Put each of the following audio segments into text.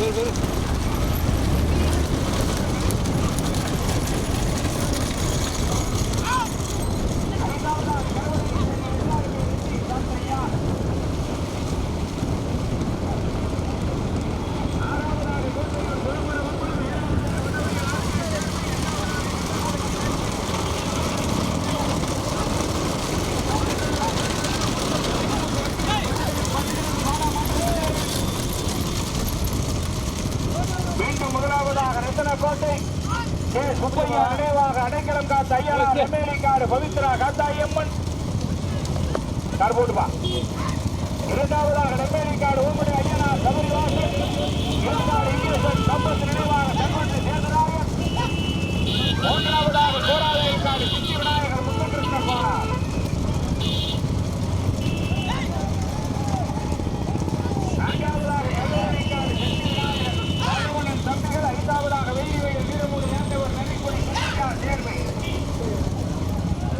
will, will. காத்த ஐயா நெம்மேலி காடு பவித்ரா காத்தாயம்மன் கார் போட்டுப்பா. இரண்டாவதாக நெம்மேலி காடு ஓமடி ஐயனா சபரிவாசன் இரண்டாவது ஈஸ்வரன் சம்பத் நினைவாக தன்வந்தி சேதராயன் மூன்றாவதாக கோராவேல் காடு சித்தி விநாயகர் முத்துகிருஷ்ணன் போனார் நான்காவதாக நெம்மேலி காடு சித்தி விநாயகர் ஆண்டவனின் தம்பிகள் ஐந்தாவதாக வெள்ளி வயல் வீரமூடி ஆண்டவர் நன்றிக்குடி கண்டிக்கா சேர்வை பைக் போபா பைக் போபா பைக் போபா பைக்கு முன்னாடி போகுதா மீண்டும் முதலாவதாக நெம்பேலி காடு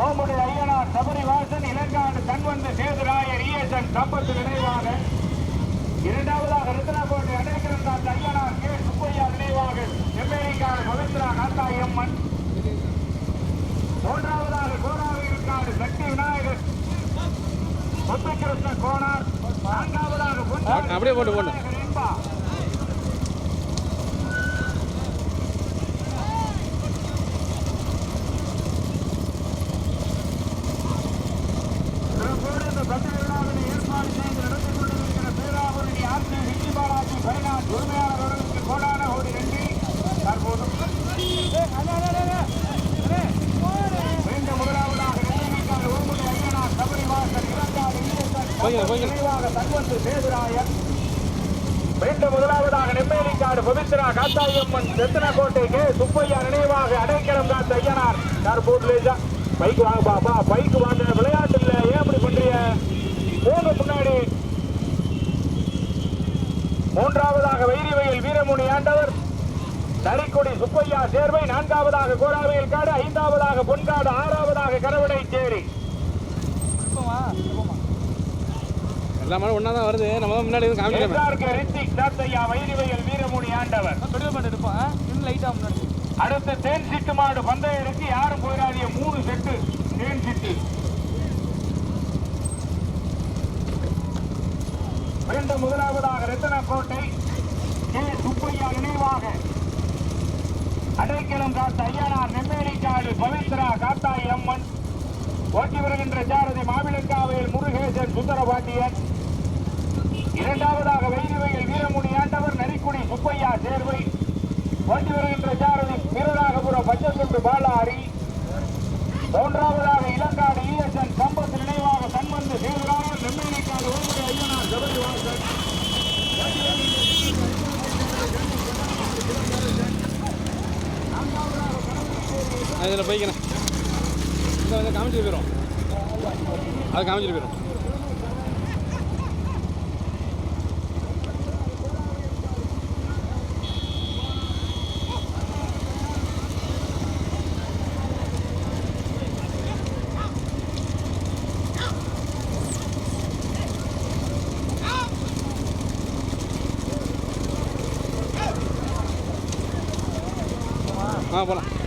ஓமுடி ஐயனார் சபரிவாசன் இலங்காடு தன்வந்து சேதுராயர் ஈஎஸ்என் சம்பத்து நினைவாக இரண்டாவதாக ரத்னாகோட்டை அடைக்கலம் காத்த ஐயனார் கே சுப்பையா நினைவாக நெம்பேலி காடு பவித்ரா காத்தாயம்மன் மூன்றாவதாக கோராவில் காடு சக்தி விநாயகர் முத்துகிருஷ்ண கோனார் நான்காவதாக பொன்சாமி அப்படியே போட்டு, போட்டு. விநாயகர் இன்பா. சிறப்போடு இந்த பத்து விழாவினை ஏற்பாடு செய்து நடந்து கொண்டிருக்கிற பேராவூரணி ஆர்சி விஜி பாலாஜி பரிநாத் உரிமையாளர்களுக்கு கோடான கோடி நன்றி தற்போது மீண்டும் முதலாவதாக நெல்லிக்காடு ஓமுடி ஐயனார் சபரிவாசன் இலங்காடு ஈயத்தன் போய்க்கலாம், போய்க்கலாம். நினைவாக தன்வந்து சேதுராயன் மீண்டும் முதலாவதாக நெம்மேலிக்காடு பவித்ரா காத்தாயம்மன் ரத்தினக்கோட்டை கே சுப்பையா நினைவாக அடைக்கலம் காத்த ஐயனார். தற்போது பைக் வாங்க பாப்பா. பைக் வாங்க விளையாட்டு இல்ல. ஏன் இப்படி பண்றீங்க? போங்க முன்னாடி. மூன்றாவதாக வைரி வயல் வீரமுனி ஆண்டவர். நரிக்குடி சுப்பையா சேர்வை. நான்காவதாக கோராவையில் காடு. ஐந்தாவதாக பொன்காடு. ஆறாவதாக கரவடை சேரி எல்லா மாடும் ஒன்றா தான் வருது. நம்ம முன்னாடி காமிக்கலாமே எஸ்ஆர்கே ரித்திக் சாத்தையா வைரி வயல் வீரமுனி ஆண்டவர் அடுத்து தேன் சிட்டு மாடு பந்தயம் இருக்கு யாரும் போயிடாதீங்க மூணு செட்டு தேன் சிட்டு. மீண்டும் முதலாவதாக ரத்தனக்கோட்டை கே. சுப்பையா நினைவாக. அடைக்கலம் காத்த ஐயனார் நெம்மேலிக்காடு பவித்ரா காத்தாய் அம்மன். ஓட்டி வருகின்ற சாரதி மாவிளக்காவையில் முருகேசன் சுந்தரபாண்டியன் இரண்டாவதாக வைரவையில் வீரமுனி ஆண்டவர் சுப்பையா சேர்வை ஓட்டி வருகின்ற சாரதி வீரராகபுரம் பச்சத்துண்டு பாலாரி. மூன்றாவதாக இலங்காடு ஈஎஸ்என் சம்பத் நினைவாக தன்வந்து சேதுராயன் நெம்மேலிக்காடு ஓமுடி ஐயனார் ஜபரிவாசன் வாசன். அதில் போய்க்கணும் வந்து காமிச்சிட்டு போயிடும் அது காமிச்சிட்டு போயிடும் 啊了不了。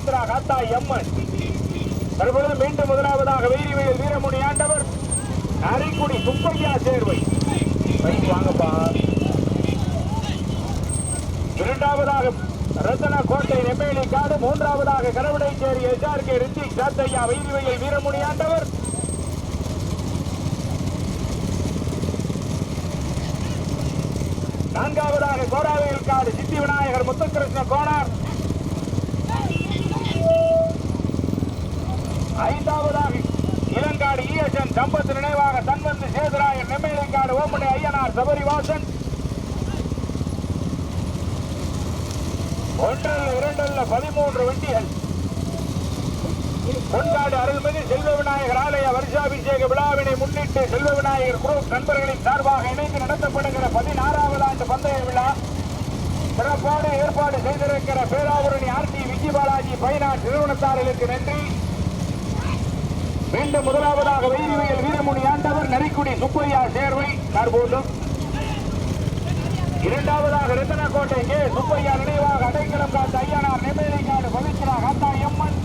பவித்ரா காத்தா எம்மன் தற்பொழுது மீண்டும் முதலாவதாக வெயிரிவெயில் வீரமுனி ஆண்டவர். அரைக்குடி சுப்பையா சேர்வை. வாங்கப்பா. இரண்டாவதாக ரத்தன கோட்டை நெம்மேலி காடு. மூன்றாவதாக கரவடைச்சேரி எஸ்ஆர்கே ரித்திக் சாத்தையா வைரிவையில் வீரமுனி ஆண்டவர். நான்காவதாக கோராவேல் காடு. சித்தி விநாயகர் முத்துகிருஷ்ண கோனார். ஐந்தாவதாக இளங்காடு இஎஸ்எம் சம்பத் நினைவாக தன்வந்து சேதுராயன் நெம்மேலிக்காடு ஓமனை ஐயனார் சபரிவாசன். ஒன்றல்ல இரண்டல்ல பதிமூன்று வண்டிகள் பொன்காடு அருள்மிகு செல்வ விநாயகர் ஆலய வருஷாபிஷேக விழாவினை முன்னிட்டு செல்வ விநாயகர் குரூப் நண்பர்களின் சார்பாக இணைந்து நடத்தப்படுகிற பதினாறாவது ஆண்டு பந்தய விழா சிறப்பான ஏற்பாடு செய்திருக்கிற பேராவூரணி ஆர்டி விஜய் பாலாஜி பைனான்ஸ் நிறுவனத்தார்களுக்கு நன்றி. மீண்டும் முதலாவதாக வெயிலியல் வீரமுனி ஆண்டவர் நரிக்குடி சுப்பையா சேர்வை தற்போதும் இரண்டாவதாக ரத்தனக்கோட்டை கே. சுப்பையா நினைவாக அடைக்கலம் காத்த ஐயனார் நெம்மேலிக்காடு பவித்ரா காத்தா எம்மன்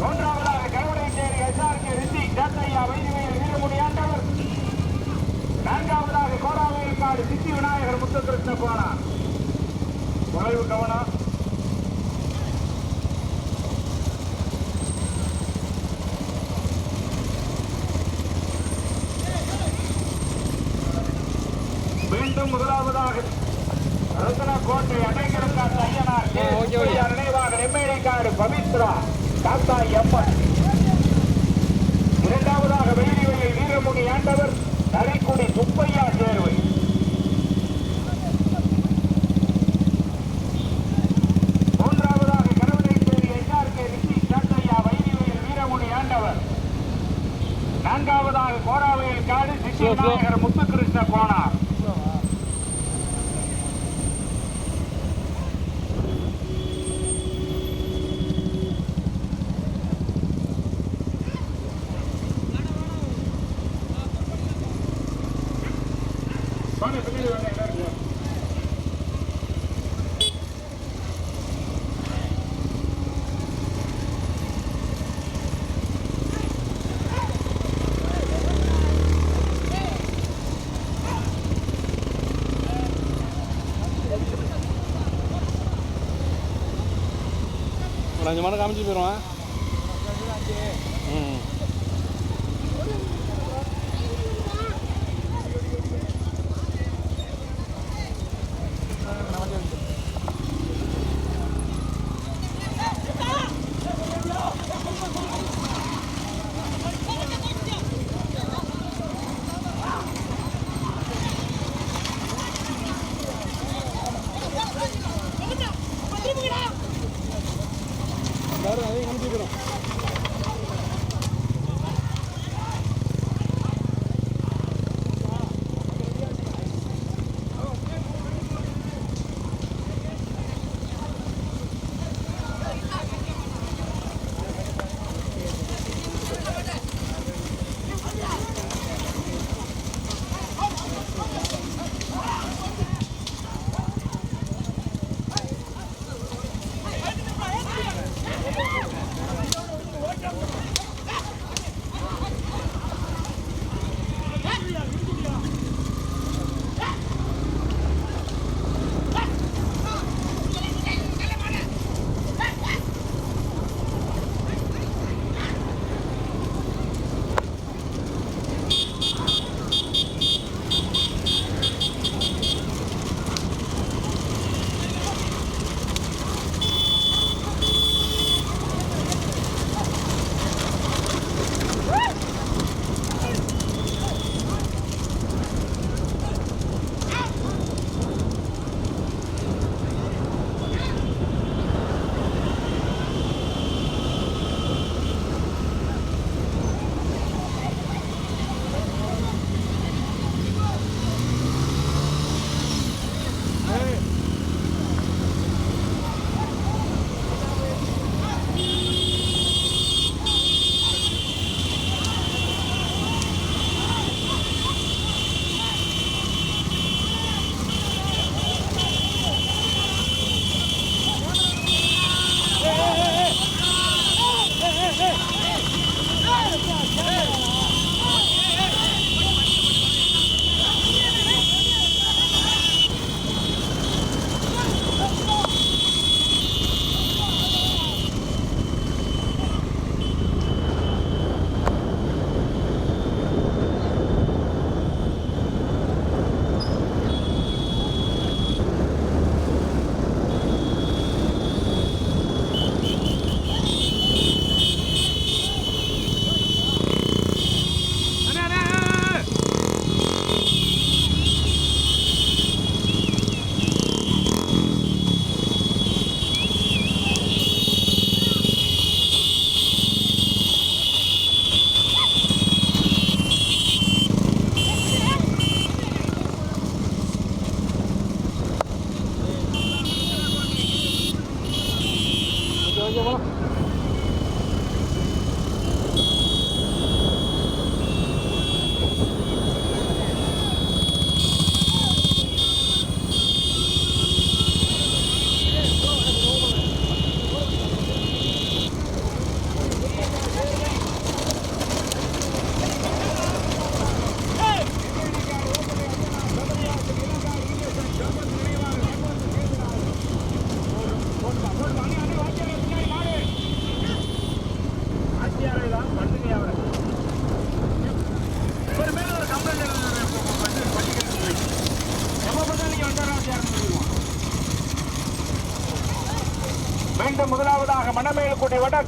மூன்றாவதாக கருவடைச்சேரி எஸ்ஆர்கே ரிஷி சேத்தையா வைத்தியர் வீரமுனி ஆண்டவர். நான்காவதாக கோடாவேல்காடு சித்தி விநாயகர் முத்துகிருஷ்ண கோணார் தொலைவு கவனம் மீண்டும் முதலாவதாக ரத்ன கோட்டை அடைக்கலம் காத்த ஐயனார் கே. ஆ, ஓகே, ஓகே. சுப்பையா நினைவாக நெம்மேலிக்காடு பவித்ரா காத்தா எம்மன் இரண்டாவதாக வெயிலிவெளியில் வீரமுனி ஆண்டவர் நரிக்குடி சுப்பையா சேர்வை மூன்றாவதாக கருவடைச்சேரி எஸ்ஆர்கே ரிஷி சட்டையா வைலிவெளியில் வீரமுனி ஆண்டவர் நான்காவதாக கோராவையில் காடு சித்தி Slow, slow. விநாயகர் முத்துகிருஷ்ண கோனார் வாங்க, பின்னாடி வாங்க, எல்லாரும் வாங்க. கொஞ்சம் மட்டும் காமிச்சு போயிடுவான்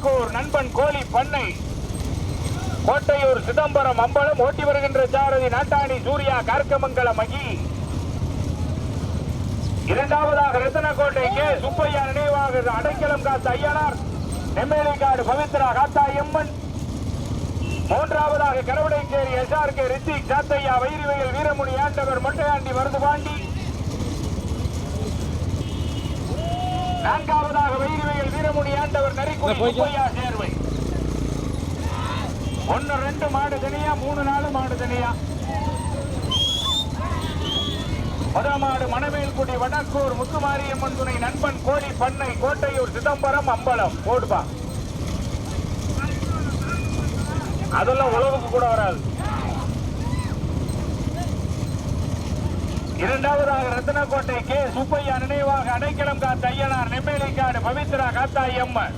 மணமேல்குடி நண்பன் கோழி பண்ணை. கோட்டையூர் சிதம்பரம் அம்பலம் ஓட்டி வருகின்ற சாரதி நாட்டாணி சூர்யா கார்க்கமங்கலம் மகி. இரண்டாவதாக ரத்தனக்கோட்டை கே. சுப்பையா நினைவாக அடைக்கலம் காத்த ஐயனார். நெம்மேலிக்காடு பவித்ரா காத்தா எம்மன் மூன்றாவதாக கரவடைச்சேரி எஸ்ஆர்கே ரித்திக் சாத்தையா வைரிவையில் வீரமுனி ஆண்டவர் மொட்டையாண்டி மருதுபாண்டி. நான்காவதாக வைரிவையில் வீரமுனி ஆண்டவர் நரிக்குடி இல்ல, போய்க்கோ. சுப்பையா சேர்வை. ஒன்னு ரெண்டு மாடு தனியா மூணு நாலு மாடு தனியா. முதல் மாடு மணமேல்குடி வடக்கூர் முத்துமாரியம்மன் துணை நண்பன் கோழி பண்ணை கோட்டையூர் சிதம்பரம் அம்பலம். போடுப்பா. அதெல்லாம் உழவுக்கு கூட வராது. இரண்டாவதாக ரத்தனக்கோட்டை கே. சுப்பையா நினைவாக அடைக்கலம் காத்த ஐயனார் நெம்மேலிக்காடு பவித்ரா காத்தாய் அம்மன்.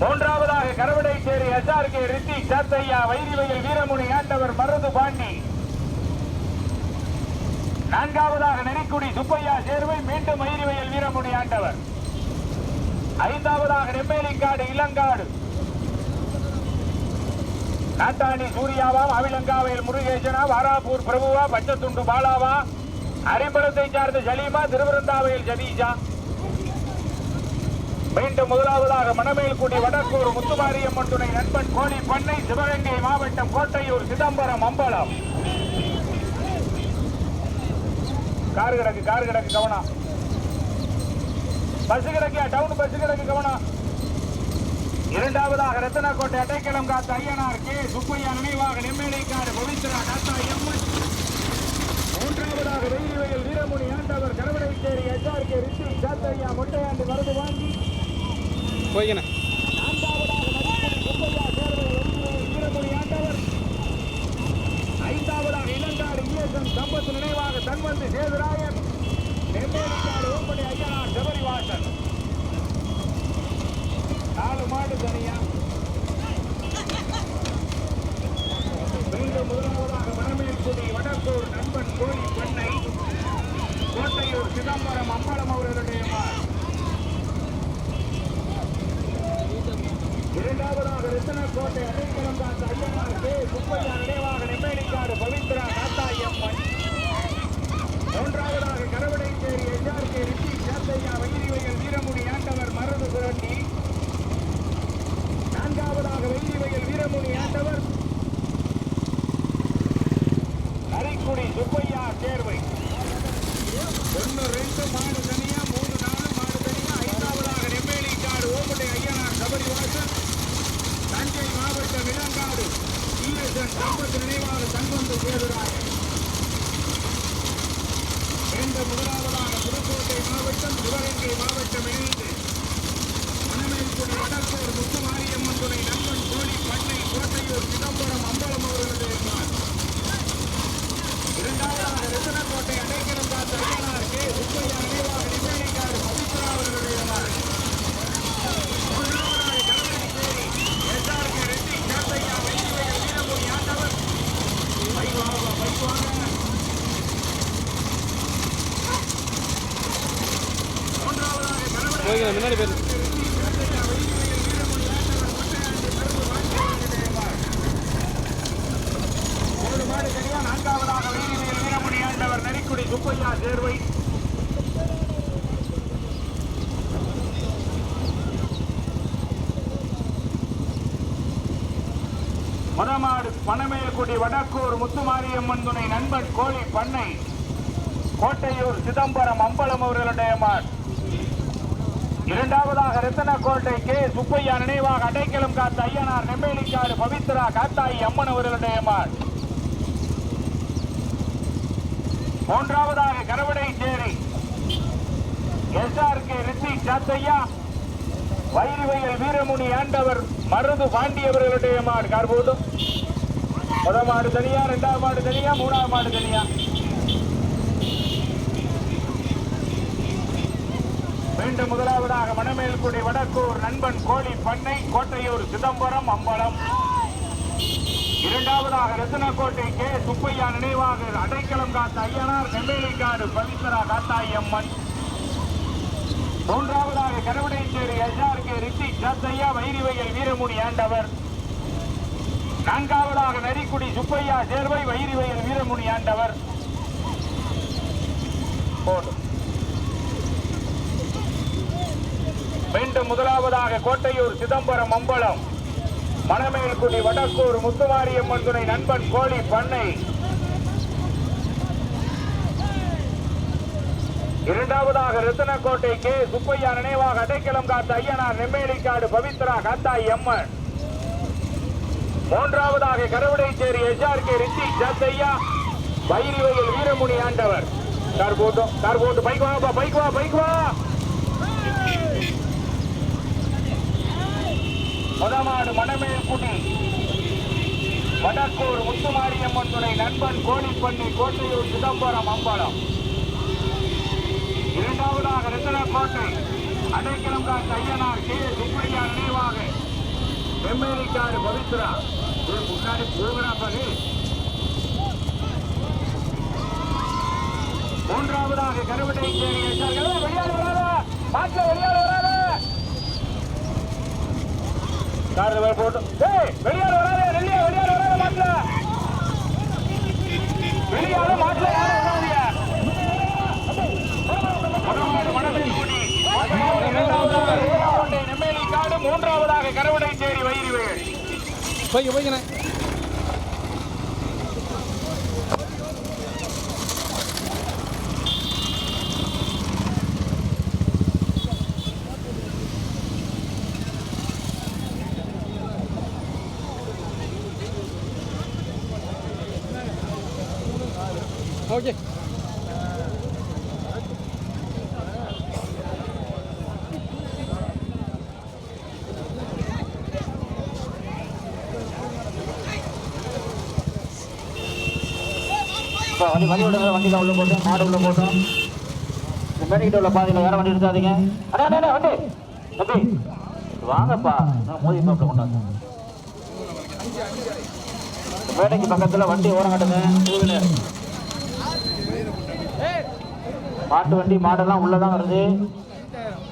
மூன்றாவதாக கரவடைச்சேரி எஸ்ஆர் கே ரித்தி சாத்தையா வைரிவயல் வீரமுனி ஆண்டவர் மருது பாண்டி. நான்காவதாக நெறிக்குடி சுப்பையா சேர்வை மீண்டும் வைரிவையில் வீரமுனி ஆண்டவர். ஐந்தாவதாக நெம்மேலிக்காடு இளங்காடு. நாட்டாணி சூர்யாவா மாவிலங்காவையில் முருகேசனா வாராபூர் பிரபுவா பச்சத்துண்டு பாலாவா அரிம்பலத்தை சார்ந்த சலீமா திருவிருந்தாவையில் ஜதீஜா. மீண்டும் முதலாவதாக மணமேல்குடி வடக்கூர் முத்துமாரியம்மன் துணை நண்பன் கோழி பண்ணை சிவகங்கை மாவட்டம் கோட்டையூர் சிதம்பரம் அம்பலம். கார் கிடக்கு கார் கிடக்கு கவனம். பஸ் கிடக்கியா? டவுன் பஸ் கிடக்கு கவனம். இரண்டாவதாக ரத்தனக்கோட்டை அடைக்கலம் காத்த ஐயனார் கே. சுப்பையா நினைவாக நெம்மேலிக்காடு பவித்ரா காத்தா எம்மன் மூன்றாவதாக வெயிலிவையில் வீரமுனி ஆண்டவர் கரவடைச்சேரி எஸ்ஆர் கே ரிஷி சாத்தையா மொட்டையாண்டு வரது வாங்கி. ஆண்டவர். ஐந்தாவதாக இளங்காடு இயேசன் சம்பத் நினைவாக தன்வந்து சேதுராயன். நெம்மேலிக்காடு ஓம்படி ஐயனார் செவரிவாசன் நாலு மாடு தனியா மீண்டும் முதலாவதாக வடமேற்குடி வடக்கூர் நண்பன் கோழி பண்ணை கோட்டையூர் சிதம்பரம் அம்பலம் அவர்களுடைய இரண்டாவதாக ரத்தனக்கோட்டை அடைக்கலம் காத்த ஐயனார் கே சுப்பையா நினைவாக நெம்மேலிக்காடு பவித்ரா காத்தாயம்மன் மூன்றாவதாக கரவடைச்சேரி எஸ்ஆர் கே ரிஷி சாத்தையா வைரிவைகள் வீரமுடி ஆண்டவர் மரபு புரட்டி நான்காவதாக வெள்ளிவையில் வீரமுனி ஆண்டவர் நரிக்குடி சுப்பையா சேர்வை. ஒன்னு ரெண்டு மாடு தனியா மூணு நாலு மாடு தனியா ஐந்தாவதாக நெம்மேலிக்காடு ஓமுடை ஐயனார் சபரிவாசன் தஞ்சை மாவட்டம் இளங்காடு ஈரசன் சம்பத் நினைவாக தன்வந்து சேதுராயன் மீண்டும் முதலாவதாக புதுக்கோட்டை மாவட்டம் சிவகங்கை மாவட்டம் இணைந்து மணமேல்குடி வடக்கூர் முத்துமாரியம்மன் துணை நண்பன் கோழி பண்ணை கோட்டையூர் சிதம்பரம் அம்பலம் அவர்களுடைய மான். இரண்டாவதாக ரத்தனக்கோட்டை அடைக்கலம் காத்த ஐயனார் கே சுப்பையா நினைவாக நிர்ணயிக்கார் பவித்ரா அவர்களுடைய மான். மூன்றாவதாக கரவடிச்சேரி எஸ்ஆர் கே ரெட்டி சாத்தையா வைத்தியர்கள் வீரமணி ஆண்டவர் வைவாக வைவாக மூன்றாவதாக கரவடி போய்க்கண்ணே முன்னாடி போயிரு ஒரு மாடு தனியா நான்காவதாக வீரமையில் வீரமணி ஆண்டவர் நரிக்குடி சுப்பையா சேர்வை மணமாடு மணமேல்குடி வடக்கூர் முத்துமாரியம்மன் துணை நண்பன் கோழி பண்ணை கோட்டையூர் சிதம்பரம் அம்பலம் அவர்களுடைய மாடு. இரண்டாவதாக ரத்தனக்கோட்டை கே. சுப்பையா நினைவாக அடைக்கலம் காத்த ஐயனார் நெம்மேலிக்காடு பவித்ரா காத்தாயி அம்மன் அவர்களுடைய மாள் மூன்றாவதாக கரவடை சேரி எஸ்ஆர்கே ரித்திக் சாத்தையா வைரிவையல் வீரமுனி ஆண்டவர் மருது பாண்டியவர்களுடைய மாடு கார் போதும் முதல் மாடு தனியா ரெண்டாவது மாடு தனியா மூணாவது மாடு தனியா. மீண்டும் முதலாவதாக மணமேல்குடி வடக்கூர் நண்பன் கோழி பண்ணை கோட்டையூர் சிதம்பரம் அம்பலம். இரண்டாவதாக ரத்தினக்கோட்டை கே. சுப்பையா நினைவாக அடைக்கலம் காத்த ஐயனார் நெம்பேலிக்காடு பவித்ரா காத்தாயம்மன் மூன்றாவதாக கருவடைச்சேரி எஸ்ஆர்கே ரித்திக் சத்தையா வைரிவையல் வீரமுனி ஆண்டவர். நான்காவதாக நரிக்குடி சுப்பையா சேர்வை வைரிவையல் வீரமுனி ஆண்டவர். மீண்டும் முதலாவதாக கோட்டையூர் சிதம்பரம் அம்பலம். மணமேல்குடி வடக்கூர் முத்துமாரியம்மன் துணை நண்பன் கோழி பண்ணை. இரண்டாவதாக ரத்தனக்கோட்டை கே. சுப்பையா நினைவாக அடைக்கலம் காத்த ஐயனார் நெம்மேலிக்காடு பவித்ரா காத்தாய் அம்மன். மூன்றாவதாக கருவடைச்சேரி எஸ்ஆர்கே ரித்திக் சத்தையா வைரிவையில் வீரமுனி ஆண்டவர். கார் போட்டோம் கார் போட்டு பைக் வாப்பா பைக் வா பைக் வா. முதமாடு மணமேல்குடி. வடக்கூர் முத்துமாரியம்மன் துணை நண்பன் கோழிப்பண்ணி கோட்டையூர் சிதம்பரம் அம்பலம். இரண்டாவதாக கோட்டை. அடைக்கலம் காத்த ஐயனார் கே. சுப்பையா நினைவாக. வெம்மேலிக்காடு பவித்ரா. இது முன்னாடி போகிறா பாரு மூன்றாவதாக கருவட்டை சேரி வெளியாடு வராத. மாட்டில் வெளியாடு வராத. காரில் போட்டு. ஏய் வராத. நெல்லியா வராத மாட்டில். வெளியாடு மாட்டில் யாரும் வராதீங்க முதலாவது மணமேல்குடி. வீரகொண்டை நெம்மேலிக்காடு மூன்றாவதாக கருவடை சேரி வைரிவேல் போய்க்க போய்க்கண்ணே இப்போ வண்டி வண்டி விடுங்க வண்டியில் உள்ள போட்டோம் மாடு உள்ள போட்டோம். இந்த மேடைக்கிட்ட உள்ள பாதையில் வேற வண்டி எடுத்தாதீங்க அண்ணா அண்ணே வண்டி. தம்பி வாங்கப்பா. நான் மோதி பாப்பில் கொண்டாந்து. மேடைக்கு பக்கத்தில் வண்டி ஓரம் கட்டுங்க. டூ வீலர் மாட்டு வண்டி மாடெல்லாம் உள்ளதான் வருது.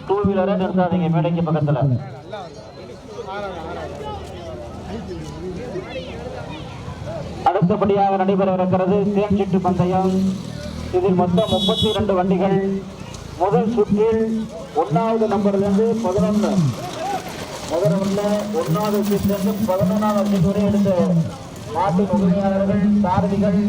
டூ வீலரே நிறுத்தாதீங்க மேடைக்கு பக்கத்தில். அடுத்தபடியாக நடைபெற இருக்கிறது தேன்சிட்டு பந்தயம். இதில் மொத்தம் முப்பத்தி இரண்டு வண்டிகள். முதல் சுற்றில் ஒன்னாவது நம்பர்லேருந்து பதினொன்று. முதல்ல ஒன்னாவது சீட்லேருந்து பதினொன்றாவது சீட் வரை எடுத்த நாட்டின் உரிமையாளர்கள் சாரதிகள்